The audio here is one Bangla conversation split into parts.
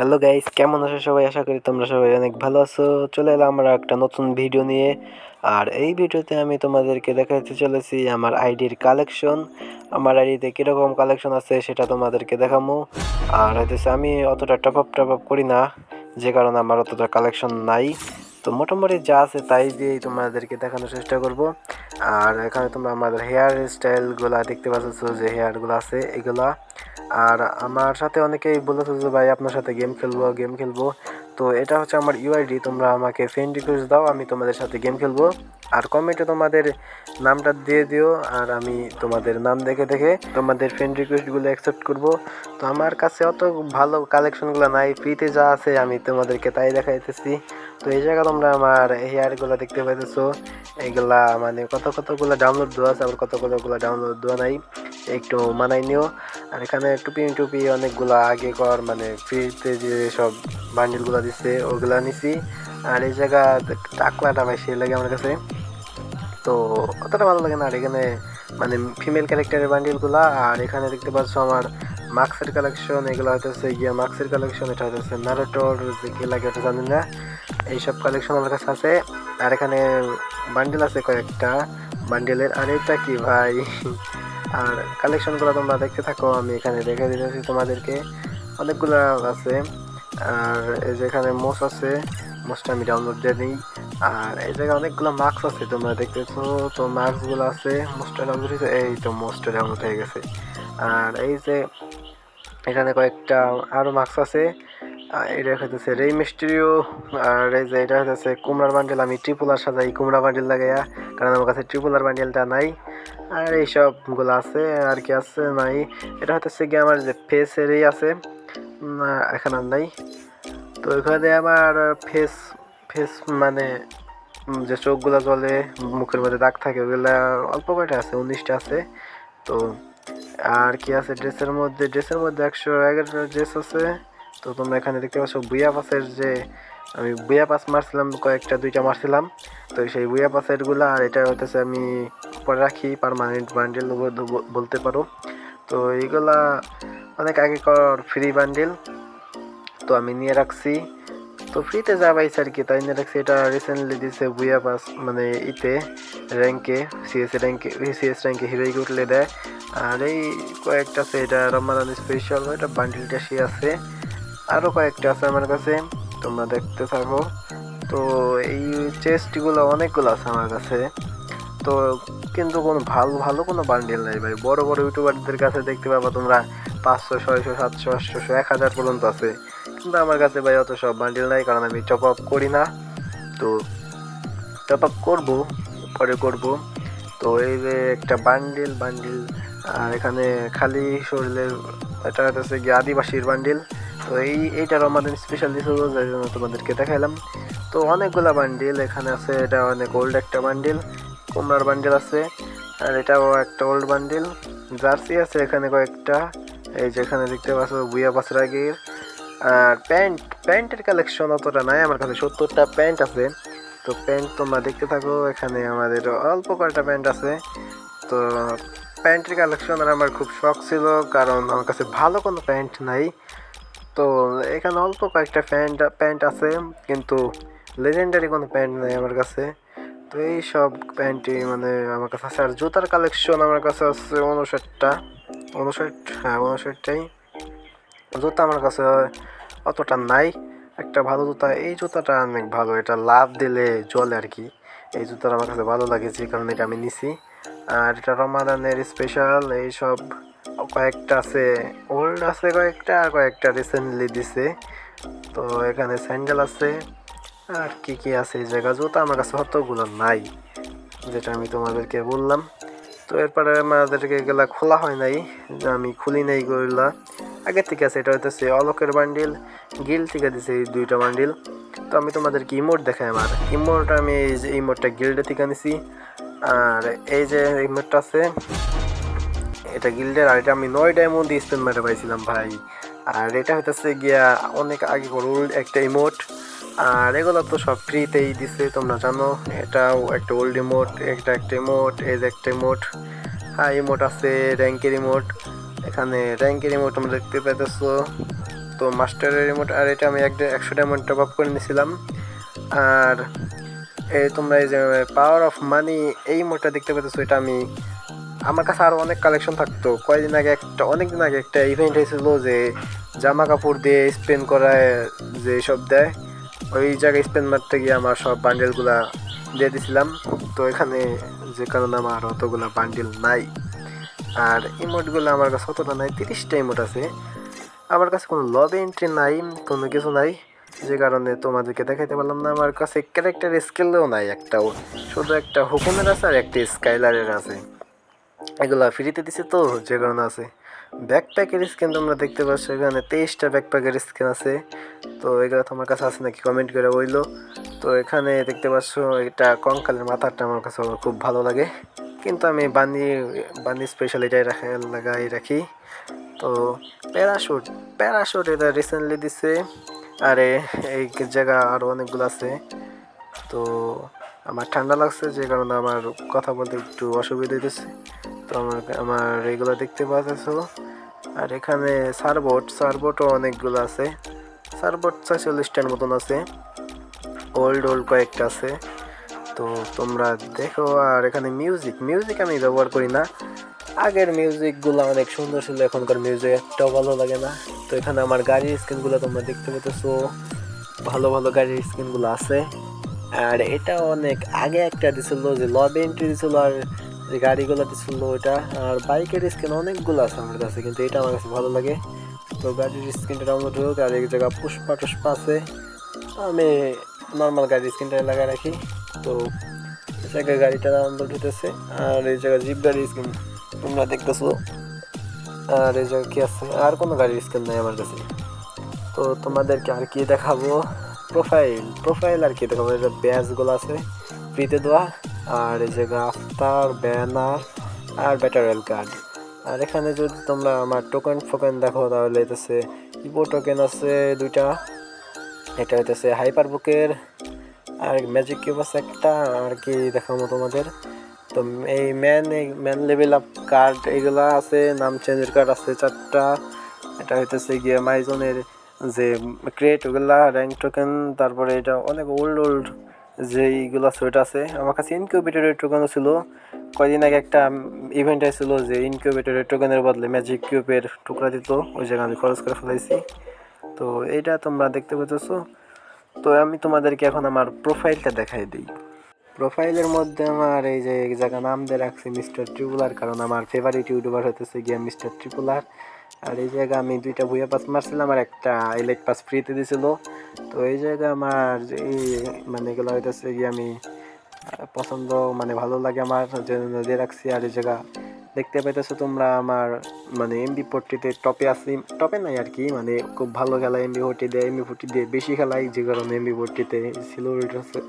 হ্যালো গাইস কেমন আছো সবাই? আশা করি তোমরা সবাই অনেক ভালো আছো। চলে এলাম আমরা একটা নতুন ভিডিও নিয়ে। আর এই ভিডিওতে আমি তোমাদেরকে দেখাতে চলেছি আমার আইডির কালেকশন আমার আইডিতে কীরকম কালেকশন আছে সেটা তোমাদেরকে দেখাবো আর হইতেছে আমি অতটা টপ আপ টপ আপ করি না, যে কারণে আমার অতটা কালেকশন নাই। তো মোটামুটি যা আছে তাই দিয়েই তোমাদেরকে দেখানোর চেষ্টা করব। আর এখানে তোমরা আমাদের হেয়ার স্টাইলগুলা দেখতে পাচ্ছ যে হেয়ারগুলো আছে, এগুলা। আর আমার সাথে অনেকেই বলেছে যে, ভাই, আপনার সাথে গেম খেলব গেম খেলব। তো এটা হচ্ছে আমার ইউআইডি তোমরা আমাকে ফ্রেন্ড রিকোয়েস্ট দাও, আমি তোমাদের সাথে গেম খেলব। আর কমেন্টে তোমাদের নামটা দিয়ে দিও, আর আমি তোমাদের নাম দেখে দেখে তোমাদের ফ্রেন্ড রিকোয়েস্টগুলো অ্যাকসেপ্ট করব। তো আমার কাছে অত ভালো কালেকশনগুলো নাই ফ্রিতে যা আছে আমি তোমাদেরকে তাই দেখাইতেছি। তো এই জায়গা তোমরা আমার হেয়ারগুলো দেখতে পাইতেছো। এইগুলা মানে কত কতগুলো ডাউনলোড দেওয়া আছে, আবার কত কতগুলো ডাউনলোড দেওয়া নাই। একটু মানাই নিও। আর এখানে টুপি টুপি অনেকগুলো আগে কর মানে ফ্রিতে যে সব বান্ডিলগুলো দিচ্ছে ওগুলা নিছি। আর এই জায়গা টাকলাটা ভাই সে লাগে আমার কাছে। তো অতটা ভালো লাগে না। আর এখানে মানে ফিমেল ক্যারেক্টারের বান্ডিলগুলা আর এখানে দেখতে পাচ্ছ আমার মার্কসের কালেকশন এগুলো হইতেছে গিয়া মার্কসের কালেকশন এটা হইতেছে নারোটোর যে কি লাগে ওটা জানি না। এইসব কালেকশন আমার কাছে আছে। আর এখানে বান্ডিল আছে কয়েকটা বান্ডিলের আর এটা কি ভাই? আর কালেকশনগুলো তোমরা দেখতে থাকো, আমি এখানে দেখে দিতেছি তোমাদেরকে। অনেকগুলো আছে। আর এই যে এখানে মোস আছে মোসটা আমি ডাউনলোড দিয়ে নিই আর এই জায়গায় অনেকগুলো মার্কস আছে, তোমরা দেখতেছো, তো মার্কসগুলো আছে মোসটা ডাউনলোড হয়েছে, এই তো মোসটা ডাউনলোড হয়ে গেছে। আর এই যে এখানে কয়েকটা আরও মার্কস আছে এটা হইতেছে রেই মিস্ট্রিও, আর এই যে এটা হইতেছে কুমড়ার বান্ডেল, আমি ট্রিপুলার সাজাই কুমড়া বান্ডেল লাগাইয়া, কারণ আমার কাছে ট্রিপুলার বান্ডেলটা নাই। আর এইসবগুলো আছে, আর কি আছে নাই। এটা হইতেছে গিয়ে আমার যে ফেসেরই আছে না এখন আর নাই। তো এখানে আমার ফেস ফেস মানে যে চোখগুলো জ্বলে, মুখের মধ্যে দাগ থাকে, ওগুলা অল্প কয়টা আছে, উনিশটা আছে। তো আর কি আছে ড্রেসের মধ্যে ড্রেসের মধ্যে একশো এগারোটা ড্রেস আছে। তো তোমরা এখানে দেখতে পাচ্ছ বুয়া পাসের যে, আমি বুয়া পাস মারছিলাম, কয়েকটা, দুইটা মারছিলাম। তো সেই বুয়া পাসেরগুলা আর এটা হইতেছে আমি পরে রাখি পারমানেন্ট বান্ডেল বলতে পারো। তো এইগুলা অনেক আগে কর ফ্রি বান্ডেল তো আমি নিয়ে রাখছি। তো ফ্রিতে যা পাইছি আর কি, তাই নিয়ে রাখছি। এটা রিসেন্টলি দিছে বুয়া পাস মানে ইতে র্যাঙ্কে সিএস র্যাঙ্কে সিএস র্যাঙ্কে হিরোইক উঠলে দেয়। আর এই কয়েকটা আছে, এটা রমাদান স্পেশাল এটা বান্ডিলটা সে আছে। আরও কয়েকটা আছে আমার কাছে, তোমরা দেখতে থাকো। তো এই চেস্টগুলো অনেকগুলো আছে আমার কাছে। তো কিন্তু কোনো ভালো ভালো কোনো বান্ডিল নাই ভাই। বড় বড় ইউটিউবারদের কাছে দেখতে পাবা তোমরা পাঁচশো, ছয়শো, সাতশো, আটশোশো, এক হাজার পর্যন্ত আছে। কিন্তু আমার কাছে ভাই অত সব বান্ডিল নাই, কারণ আমি টপ আপ করি না। তো টপ আপ করব, পরে করব। তো এই যে একটা বান্ডিল বান্ডিল আর এখানে খালি শরীরের, এটা হচ্ছে গিয়ে আদিবাসীর বান্ডিল তো এই এইটার আমাদের স্পেশাল দিছিল যার জন্য তোমাদেরকে দেখাইলাম। তো অনেকগুলা বান্ডিল এখানে আছে, এটা অনেক ওল্ড একটা বান্ডিল কুমড়ার বান্ডিল আছে, আর এটাও একটা ওল্ড বান্ডিল জার্সি আছে এখানে কয়েকটা, এই যে এখানে দেখতে পাচ্ছ, বুয়া বাসের আগের আর প্যান্ট, প্যান্টের কালেকশন অতটা নাই, আমার কাছে সত্তরটা প্যান্ট আছে। তো প্যান্ট তোমরা দেখতে থাকো, এখানে আমাদের অল্প কয়েকটা প্যান্ট আছে। তো প্যান্টের কালেকশন আমার খুব শখ ছিল, কারণ আমার কাছে ভালো কোনো প্যান্ট নাই। তো এখানে অল্প কয়েকটা প্যান্ট প্যান্ট আছে, কিন্তু লেজেন্ডারি কোনো প্যান্ট নেই আমার কাছে। তো এই সব প্যান্টই মানে আমার কাছে আছে। আর জুতার কালেকশন আমার কাছে আছে উনষাটটা। উনষাট হ্যাঁ উনষাটটাই। জুতা আমার কাছে অতটা নাই। একটা ভালো জুতা। এই জুতাটা অনেক ভালো। এটা লাভ দিলে জলে আর কি। এই জুতাটা আমার কাছে ভালো লাগে যে কারণে এটা আমি নিছি। আর এটা রমাদানের স্পেশাল এইসব কয়েকটা আছে ওল্ড আছে কয়েকটা, আর কয়েকটা রিসেন্টলি দিছে। তো এখানে স্যান্ডেল আছে, আর কি কি আছে এই জায়গা জুতা আমার কাছে অতগুলো নাই, যেটা আমি তোমাদেরকে বললাম। তো এরপরে আমাদেরকে এগুলা খোলা হয় নাই, যে আমি খুলি নাই এগুলা। আগে থেকে আছে, এটা হইতেছে অলকের বান্ডিল গিল থেকে দিছে এই দুইটা বান্ডিল তো আমি তোমাদেরকে ইমোট দেখাই আমার। ইমোট আমি এই যে ইমোটটা গিল্ডে থেকে নিছি আর এই যে ইমোটটা আছে এটা গিল্ডের, আর এটা আমি নয় ডায়মন্ড স্পেন মেরে পাইছিলাম ভাই। আর এটা হইতেছে গিয়া অনেক আগে ওল্ড একটা ইমোট আর এগুলো তো সব ফ্রিতেই দিছে, তোমরা জানো। এটাও একটা ওল্ড ইমোট একটা একটা ইমোট যে একটা ইমোট হ্যাঁ ইমোট আছে র্যাঙ্কের ইমোট এখানে র্যাঙ্কের ইমোট তোমরা দেখতে পাইতেছো। তো মাস্টারের রিমোট আর এটা আমি এক একশো ডায়মন্ড টপ আপ করে নিয়েছিলাম আর এই তোমরা এই যে পাওয়ার অফ মানি এই মোটটা দেখতে পাচ্ছ এটা আমি আমার কাছে আরও অনেক কালেকশন থাকতো। কয়েকদিন আগে একটা অনেক দিন আগে একটা ইভেন্ট হয়েছিল যে জামা কাপড় দিয়ে স্পেন করায় যে সব দেয়, ওই জায়গায় স্পেন মারতে গিয়ে আমার সব বান্ডেলগুলা দিয়ে দিছিলাম। তো এখানে যে কারণে আমার অতগুলা বান্ডেল নাই। আর ইমোটগুলো আমার কাছে অতটা নাই, তিরিশটা ইমোট আছে। আমার কাছে কোনো লব এন্ট্রি নাই, কোনো কিছু নাই। যে কারণে তোমাদেরকে দেখাইতে পারলাম না, আমার কাছে ক্যারেক্টার স্কেলও নাই একটাও। শুধু একটা হুকুমের আছে আর একটা স্কাইলারের আছে। এগুলা ফ্রিতে দিছে তো, যে কারণে আছে। ব্যাকপ্যাকের স্ক্যান তোমরা দেখতে পাচ্ছ, এখানে তেইশটা ব্যাকপ্যাকের স্ক্যান আছে। তো এগুলো তোমার কাছে আছে নাকি কমেন্ট করে বলল তো এখানে দেখতে পাচ্ছ, এটা কঙ্কালের মাথাটা আমার কাছে খুব ভালো লাগে। কিন্তু আমি বানি বানি স্পেশাল এটাই রাখা, লাগাই রাখি। তো প্যারাশুট প্যারাশুট এটা রিসেন্টলি দিছে। আরে, এই জায়গা আরও অনেকগুলো আছে। তো আমার ঠান্ডা লাগছে, যে কারণে আমার কথা বলতে একটু অসুবিধা হইতেছে। তো আমার আমার এগুলো দেখতে পাচ্ছো? আর এখানে সারবোট সারবোটও অনেকগুলো আছে। সারবোট ছয়চল্লিশটার মতন আছে। ওল্ড ওল্ড কয়েকটা আছে। তো তোমরা দেখো, আর এখানে মিউজিক মিউজিক আমি ব্যবহার করি না। আগের মিউজিকগুলো অনেক সুন্দর ছিল, এখনকার মিউজিক একটাও ভালো লাগে না। তো এখানে আমার গাড়ির স্ক্রিনগুলো তোমরা দেখতে পেতেছো ভালো ভালো গাড়ির স্ক্রিনগুলো আছে। আর এটা অনেক আগে একটা দিছিল যে লব এন্ট্রি দিছিল, আর যে গাড়িগুলো দিছিল ওটা আর বাইকের স্ক্রিন অনেকগুলো আছে আমার কাছে, কিন্তু এটা আমার কাছে ভালো লাগে। তো গাড়ির স্ক্রিনটা ডাউনলোড হোক আর এক জায়গা পুষ্পা টুষ্পা আছে। আমি নর্মাল গাড়ির স্ক্রিনটা লাগাই রাখি। তো এই জায়গায় গাড়িটা ডাউনলোড হইতেছে, আর এই জায়গায় জিপ গাড়ির স্ক্রিন তোমরা দেখতেছো। আর এই জায়গায় কি আছে? আর কোনো গাড়ির স্ক্রিন নাই আমার কাছে। তো তোমাদেরকে আর কি দেখাবো? প্রোফাইল প্রোফাইল আর কি দেখাবো? এটা ব্যাচগুলো আছে ফ্রিতে দেওয়া। আর এই যে আফতার ব্যানার আর ব্যাটারিয়াল কার্ড আর এখানে যদি তোমরা আমার টোকেন ফোকেন দেখো, তাহলে এটাছে ইপো টোকেন আছে দুইটা। এটা হইতেছে হাইপার বুকের আর ম্যাজিক কিউব আছে একটা, আর কি দেখাবো তোমাদের। তো এই ম্যান এই ম্যান লেভেল আপ কার্ড এগুলা আছে, নাম চেঞ্জের কার্ড আছে চারটা। এটা হইতেছে গিয়ে মাইজনের যে ক্রেট ওগুলা র্যাঙ্ক টোকেন তারপরে এটা অনেক ওল্ড ওল্ড যে এইগুলো আছে। আমার কাছে ইনকিউবেটরের টোকেনও ছিল। কয়দিন আগে একটা ইভেন্ট আসছিল যে ইনকিউবেটরের টোকেনের বদলে ম্যাজিক কিউবের টুকরা দিত। ওই জায়গায় আমি খরচ করে ফেলাইছি। তো এইটা তোমরা দেখতে পেতেছো তো আমি তোমাদেরকে এখন আমার প্রোফাইলটা দেখাই দিই। প্রোফাইলের মধ্যে আমার এই যে এক জায়গা নাম দিয়ে রাখছি মিস্টার ট্রিপুলার কারণ আমার ফেভারিট ইউটিউবার হতেছে গিয়ে মিস্টার ট্রিপুলার আর এই জায়গা আমি দুইটা ভুয়া পাস মারছিলাম আর একটা ইলেক্ট পাস ফ্রিতে দিছিল। তো এই জায়গা আমার এই মানে এগুলো হইতেছে গিয়ে আমি পছন্দ মানে ভালো লাগে আমার যে রাখছি। আর এই জায়গা দেখতে পাইতেছো তোমরা আমার মানে এমবি ফোরটিতে টপে আছি। টপে নাই আর কি মানে খুব ভালো খেলা এমবি ফোরটি দিয়ে এমবি ফোরটি দিয়ে বেশি খেলাই যে কারণে এমবি ফোরটিতে সিল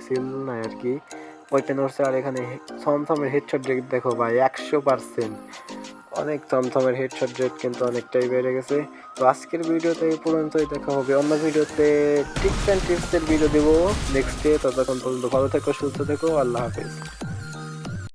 সিল নাই আর কি। ওইটা নড়ছে আর এখানে থমথমের হেডশট দেখো ভাই, একশো পার্সেন্ট অনেক থমথমের হেডশট রেট কিন্তু অনেকটাই বেড়ে গেছে। তো আজকের ভিডিওতে এই পর্যন্তই, দেখা হবে অন্য ভিডিওতে। টিপস অ্যান্ড টিপসের ভিডিও দেবো। নেক্সট ডে ততক্ষণ পর্যন্ত ভালো থেকো, সুস্থ থেকো, আল্লাহ হাফেজ।